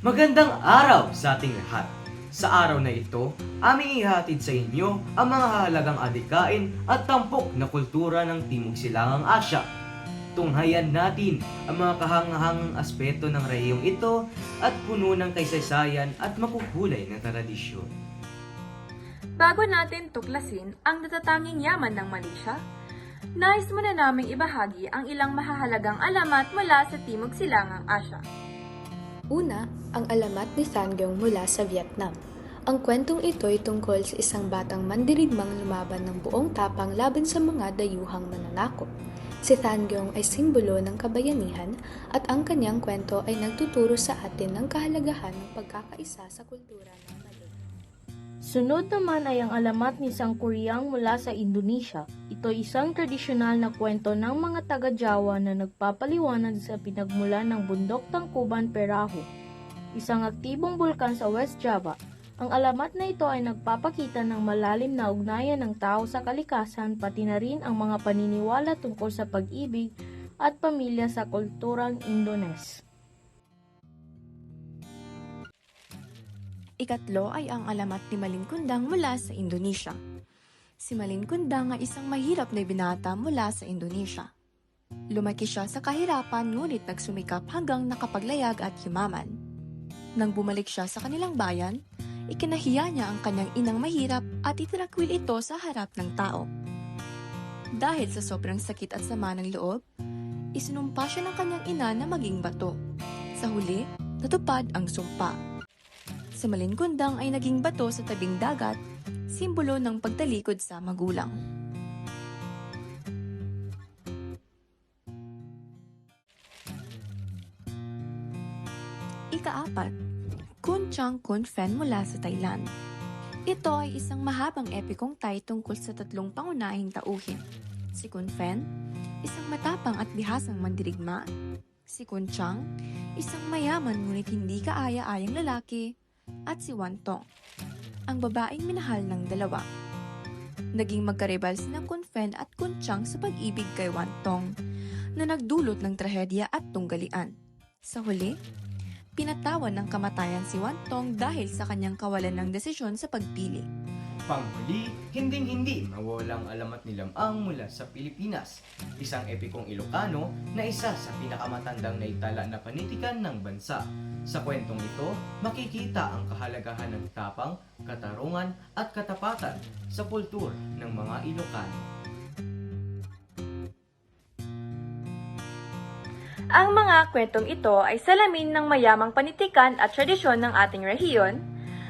Magandang araw sa ating lahat. Sa araw na ito, aming ihatid sa inyo ang mga hahalagang adikain at tampok na kultura ng Timog Silangang Asya. Tunghayan natin ang mga kahangahangang aspeto ng rehiyong ito at puno ng kaysaysayan at makukulay na tradisyon. Bago natin tuklasin ang natatanging yaman ng Malaysia, nais muna naming ibahagi ang ilang mahahalagang alamat mula sa Timog Silangang Asya. Una, ang alamat ni Thangyong mula sa Vietnam. Ang kwentong ito ay tungkol sa isang batang mandirigmang lumaban ng buong tapang laban sa mga dayuhang mananakop. Si Thangyong ay simbolo ng kabayanihan at ang kanyang kwento ay nagtuturo sa atin ng kahalagahan ng pagkakaisa sa kultura ng. Sunod naman ay ang alamat ni Sang Kuryang mula sa Indonesia. Ito isang tradisyonal na kwento ng mga taga-Jawa na nagpapaliwanag sa pinagmulan ng bundok Tangkuban Perahu, isang aktibong bulkan sa West Java. Ang alamat na ito ay nagpapakita ng malalim na ugnayan ng tao sa kalikasan pati na rin ang mga paniniwala tungkol sa pag-ibig at pamilya sa kulturang Indones. Ikatlo ay ang alamat ni Malin Kundang mula sa Indonesia. Si Malin Kundang ay isang mahirap na binata mula sa Indonesia. Lumaki siya sa kahirapan ngunit nagsumikap hanggang nakapaglayag at yumaman. Nang bumalik siya sa kanilang bayan, ikinahiya niya ang kanyang inang mahirap at itinakwil ito sa harap ng tao. Dahil sa sobrang sakit at sama ng loob, isinumpa siya ng kanyang ina na maging bato. Sa huli, natupad ang sumpa. Si Malin Kundang ay naging bato sa tabing dagat, simbolo ng pagtalikod sa magulang. Ikaapat, Kun Chang Kun Fen mula sa Thailand. Ito ay isang mahabang epikong Thai tungkol sa tatlong pangunahing tauhin. Si Kun Fen, isang matapang at bihasang mandirigma. Si Kun Chang, isang mayaman ngunit hindi kaaya-ayang lalaki at si Wantong, ang babaeng minahal ng dalawa. Naging magkaribal sina Kunfen at Kunchang sa pag-ibig kay Wantong na nagdulot ng trahedya at tunggalian. Sa huli, pinatawan ng kamatayan si Wantong dahil sa kanyang kawalan ng desisyon sa pagpili. Panghuli, hinding-hindi mawalang alamat ni Lamang mula sa Pilipinas, isang epikong Ilocano na isa sa pinakamatandang naitala na panitikan ng bansa. Sa kwentong ito, makikita ang kahalagahan ng tapang, katarungan at katapatan sa kultur ng mga Ilocano. Ang mga kwentong ito ay salamin ng mayamang panitikan at tradisyon ng ating rehiyon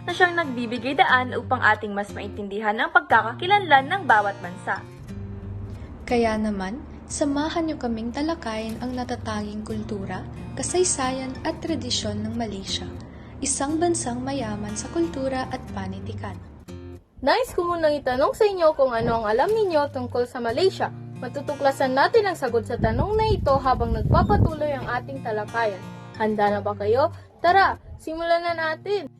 na siyang nagbibigay daan upang ating mas maintindihan ang pagkakakilanlan ng bawat bansa. Kaya naman, samahan niyo kaming talakayin ang natatanging kultura, kasaysayan at tradisyon ng Malaysia, isang bansang mayaman sa kultura at panitikan. Nais ko munang itanong sa inyo kung ano ang alam ninyo tungkol sa Malaysia. Matutuklasan natin ang sagot sa tanong na ito habang nagpapatuloy ang ating talakayan. Handa na ba kayo? Tara, simulan na natin!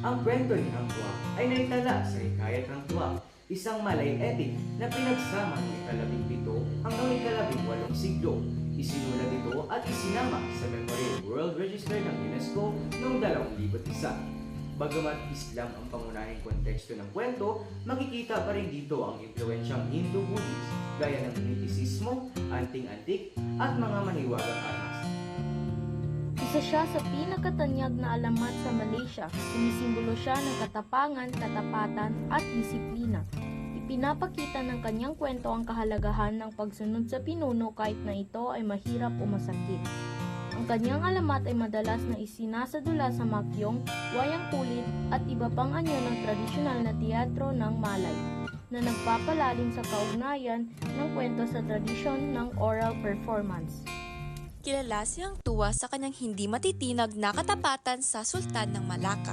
Ang kwento ni Ang Tuwa ay naitala sa Hikayat ng Tuwa, isang Malay epic na pinagsama ng ikalabing pito hanggang ikalabing walong siglo. Isinulat ito at isinama sa Memorial World Register ng UNESCO noong 2001. Bagamat Islam ang pangunahing konteksto ng kwento, makikita pa rin dito ang impluensyang Hindu-Buddhist gaya ng mysticismo, anting-antik at mga mahiwagang armas. Isa siya sa pinakatanyag na alamat sa Malaysia. Sumisimbolo siya ng katapangan, katapatan at disiplina. Ipinapakita ng kanyang kwento ang kahalagahan ng pagsunod sa pinuno kahit na ito ay mahirap o masakit. Ang kanyang alamat ay madalas na isinasadula sa makyong, wayang kulit at iba pang anyo ng tradisyonal na teatro ng Malay na nagpapalalim sa kaugnayan ng kwento sa tradisyon ng oral performance. Kilala siyang tuwa sa kanyang hindi matitinag na katapatan sa Sultan ng Malacca.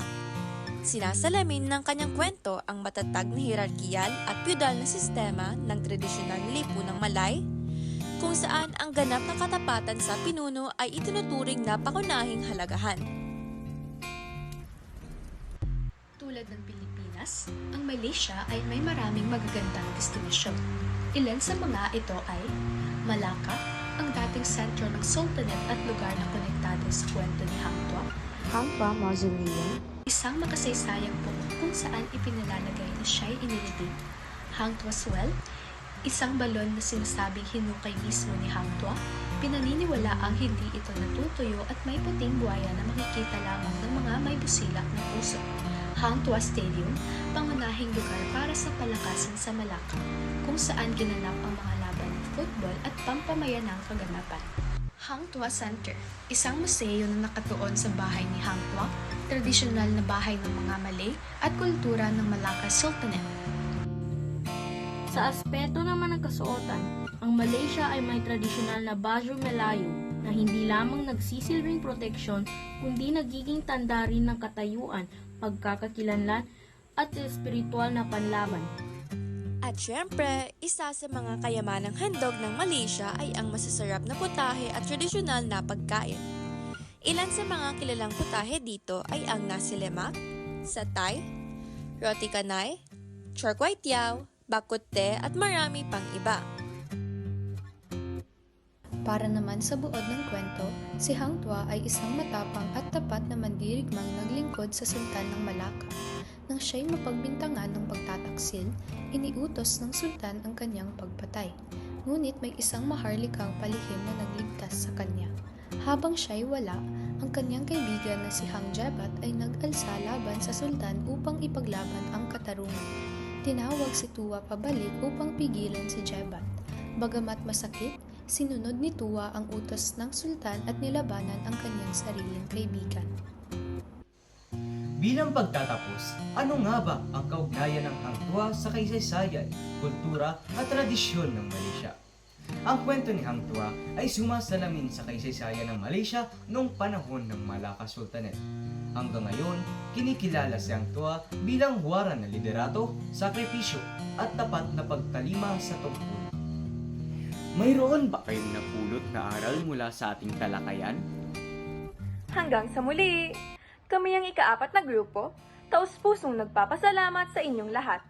sinasalamin ng kanyang kwento ang matatag na hierarkiyal at feudal na sistema ng tradisyonal na lipunang Malay, kung saan ang ganap na katapatan sa pinuno ay itinuturing na pakunahing halagahan. Tulad ng Pilipinas, ang Malaysia ay may maraming magagandang destinasyon. Ilan sa mga ito ay Malacca, ang dating sentro ng sultanate at lugar na konektado sa kwento ni Hang Tuah, Hangpa Mausoleum, isang makasaysayang puno kung saan ipinalalagay na siya'y inilibing. Hang Tuah's Well, isang balon na sinasabing hinukay mismo ni Hang Tuah, pinaniniwala ang hindi ito natutuyo at may puting buhaya na makikita lamang ng mga may busilak na puso. Hang Tuah Stadium, pangunahing lugar para sa palakasan sa Malacca, kung saan ginanap ang mga football at pampamayanang kaganapan. Hang Tuah Center, isang museo na nakatuon sa bahay ni Hang Tuah, tradisyonal na bahay ng mga Malay at kultura ng Malacca Sultanate. Sa aspeto naman ng kasuotan, ang Malaysia ay may tradisyonal na baju melayu na hindi lamang nagsisilbing proteksyon kundi nagiging tanda rin ng katayuan, pagkakakilanlan at espiritual na panlaban. At syempre, isa sa mga kayamanang handog ng Malaysia ay ang masasarap na putahe at tradisyonal na pagkain. Ilan sa mga kilalang putahe dito ay ang nasi lemak, satay, roti canai, char kway teow, bakut te at marami pang iba. Para naman sa buod ng kwento, si Hang Tuah ay isang matapang at tapat na mandirigmang naglingkod sa sultan ng Malacca. Nang siya'y mapagbintangan ng pagtataksil, iniutos ng sultan ang kanyang pagpatay. Ngunit may isang maharlikang palihim na nagligtas sa kanya. Habang siya'y wala, ang kanyang kaibigan na si Hang Jebat ay nag-alsa laban sa sultan upang ipaglaban ang katarungan. Tinawag si Tuwa pabalik upang pigilan si Jebat. Bagamat masakit, sinunod ni Tuwa ang utos ng sultan at nilabanan ang kanyang sariling kaibigan. Bilang pagtatapos, ano nga ba ang kaugnayan ng hangtua sa kaysaysayan, kultura at tradisyon ng Malaysia? Ang kwento ni Hang Tuah ay sumasalamin sa kaysaysayan ng Malaysia noong panahon ng Malacca Sultanate. Hanggang ngayon, kinikilala si Hang Tuah bilang huwara na liderato, sakripisyo at tapat na pagtalima sa tungkol. Mayroon ba kayong napulot na aral mula sa ating talakayan? Hanggang sa muli! Kami ang ikaapat na grupo, taus pusong nagpapasalamat sa inyong lahat.